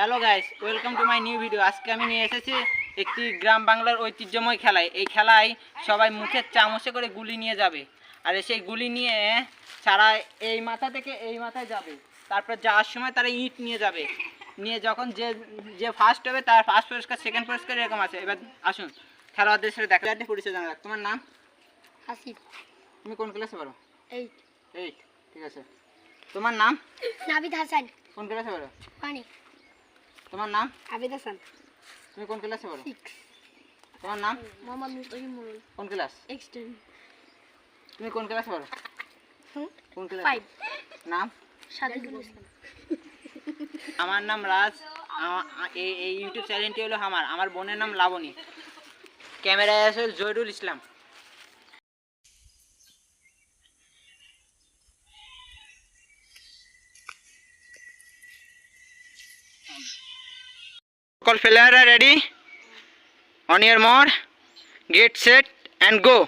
Hello guys welcome to my new video আজকে আমি নিয়ে এসেছি একটি গ্রাম বাংলার ঐতিহ্যময় খেলায়। এই খেলায় সবাই মুখের চামচে করে গুলি নিয়ে যাবে। আর সেই গুলি নিয়ে সারা এই মাথা থেকে এই মাথায় যাবে। তারপর যাওয়ার সময় তারা ইট নিয়ে যাবে। নিয়ে যখন যে যে ফার্স্ট হবে তার ফার্স্ট পুরস্কার সেকেন্ড পুরস্কার এরকম আছে। এবার আসুন খেলোয়াড়দের সাথে দেখা যাচ্ছে পরিচয় জানা যাক। তোমার নাম? হাসিব। তুমি কোন ক্লাসে পড়ো? এইট এইট ঠিক আছে। তোমার নাম? নাবিদ হাসান। কোন ক্লাসে পড়ো? পানি তোমার নাম? আবিদ হাসান। তুমি কোন ক্লাসে পড়ো? তোমার নাম? মোহাম্মদ মুস্তাকিম মুরুল কোন ক্লাস এক্সটেন তুমি কোন ক্লাসে পড়ো? কোন ক্লাস ফাইভ নাম? সাদিকুল ইসলাম। আমার নাম রাজ। এই এই ইউটিউব চ্যানেলটি হলো আমার। আমার বোনের নাম লাবণী। ক্যামেরায় আছে জহিরুল ইসলাম। সকল player ready on your mark get set and go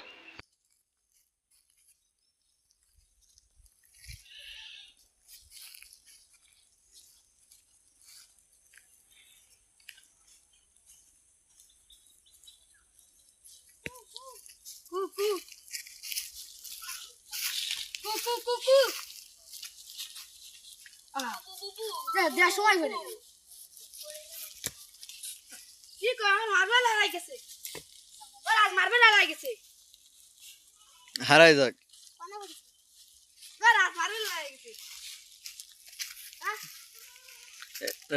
কুকু দেড় সময় করে কি কয়? আমার মার্বেল হারাই গেছে। ওর আজ মার্বেল হারাই গেছে। হারাই যাক। ওর আজ মার্বেল হারাই গেছে।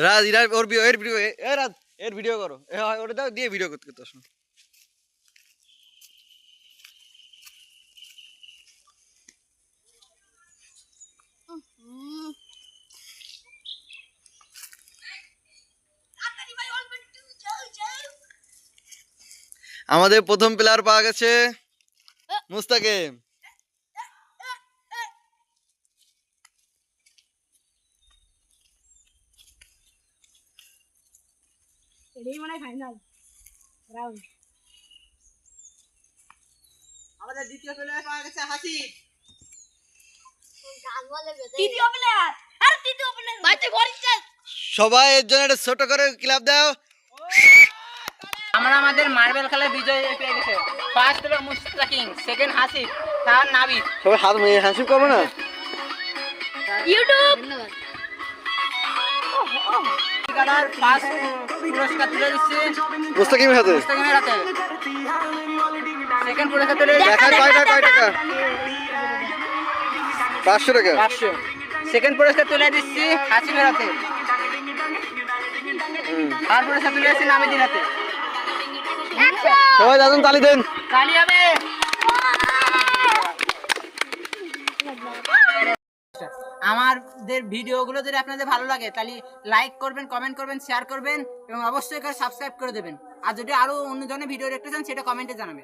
রাজ ইরা ওর ভিডিও এর ভিডিও এ রাজ এর ভিডিও করো। এ ওর ওটা দাও দিয়ে ভিডিও করতে করতে আমাদের প্রথম প্লেয়ার পাওয়া গেছে মুস্তাকিম। এটাই মনে হয় ফাইনাল রাউন্ড আমাদের দ্বিতীয় প্লেয়ার পাওয়া গেছে হাসিব তৃতীয় প্লেয়ার আরে তৃতীয় প্লেয়ার ভাই তুই ভরিস সবাই এর জন্য একটা ছোট করে ক্লাব দাও। আমরা আমাদের মার্বেল খেলায় বিজয় পেয়ে গেছে। ফার্স্ট হলো মুস্তাকিম সেকেন্ড হাসিব থার্ড নাবিদ সবাই হাত হাসিব করব না? ইউটিউব খেলার ফার্স্ট পুরস্কার তুলে দিচ্ছে। মুস্তাকিমের হাতে? মুস্তাকিমের হাতে। সেকেন্ড পুরস্কার তুলে দিচ্ছে। দেখা কয় টাকা কয় টাকা? পাঁচশো টাকা। পাঁচশো। সেকেন্ড পুরস্কার তুলে দিচ্ছি হাতে। পুরস্কার তুলে দিচ্ছি হাতে। সবাই দাদুন তালি দেন। আমাদের ভিডিওগুলো যদি আপনাদের ভালো লাগে তাহলে লাইক করবেন কমেন্ট করবেন শেয়ার করবেন এবং অবশ্যই সাবস্ক্রাইব করে দেবেন। আর যদি আরও অন্য ধরনের ভিডিও দেখতে চান সেটা কমেন্টে জানাবেন।